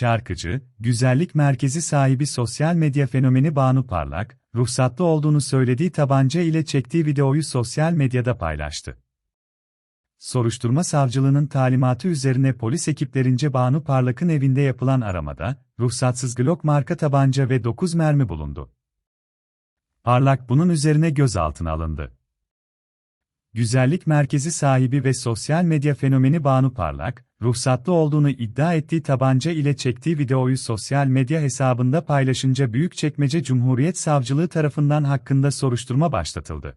Şarkıcı, güzellik merkezi sahibi sosyal medya fenomeni Banu Parlak, ruhsatlı olduğunu söylediği tabanca ile çektiği videoyu sosyal medyada paylaştı. Soruşturma savcılığının talimatı üzerine polis ekiplerince Banu Parlak'ın evinde yapılan aramada, ruhsatsız Glock marka tabanca ve 9 mermi bulundu. Parlak bunun üzerine gözaltına alındı. Güzellik merkezi sahibi ve sosyal medya fenomeni Banu Parlak, ruhsatlı olduğunu iddia ettiği tabanca ile çektiği videoyu sosyal medya hesabında paylaşınca Büyükçekmece Cumhuriyet Savcılığı tarafından hakkında soruşturma başlatıldı.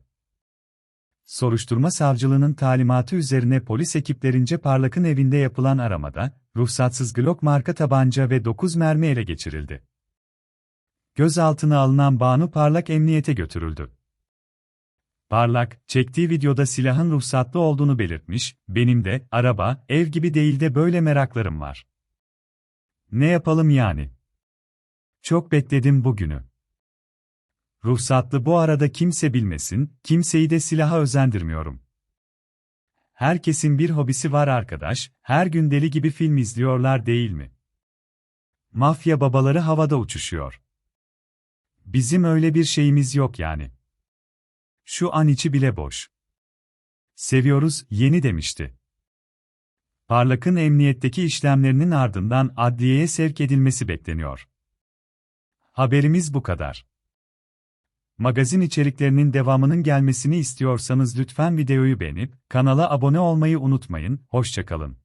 Soruşturma savcılığının talimatı üzerine polis ekiplerince Parlak'ın evinde yapılan aramada, ruhsatsız Glock marka tabanca ve 9 mermi ele geçirildi. Gözaltına alınan Banu Parlak emniyete götürüldü. Parlak, çektiği videoda silahın ruhsatlı olduğunu belirtmiş, benim de, araba, ev gibi değil de böyle meraklarım var. Ne yapalım yani? Çok bekledim bugünü. Ruhsatlı bu arada kimse bilmesin, kimseyi de silaha özendirmiyorum. Herkesin bir hobisi var arkadaş, her gün deli gibi film izliyorlar değil mi? Mafya babaları havada uçuşuyor. Bizim öyle bir şeyimiz yok yani. Şu an içi bile boş. Seviyoruz, yeni demişti. Parlak'ın emniyetteki işlemlerinin ardından adliyeye sevk edilmesi bekleniyor. Haberimiz bu kadar. Magazin içeriklerinin devamının gelmesini istiyorsanız lütfen videoyu beğenip kanala abone olmayı unutmayın. Hoşçakalın.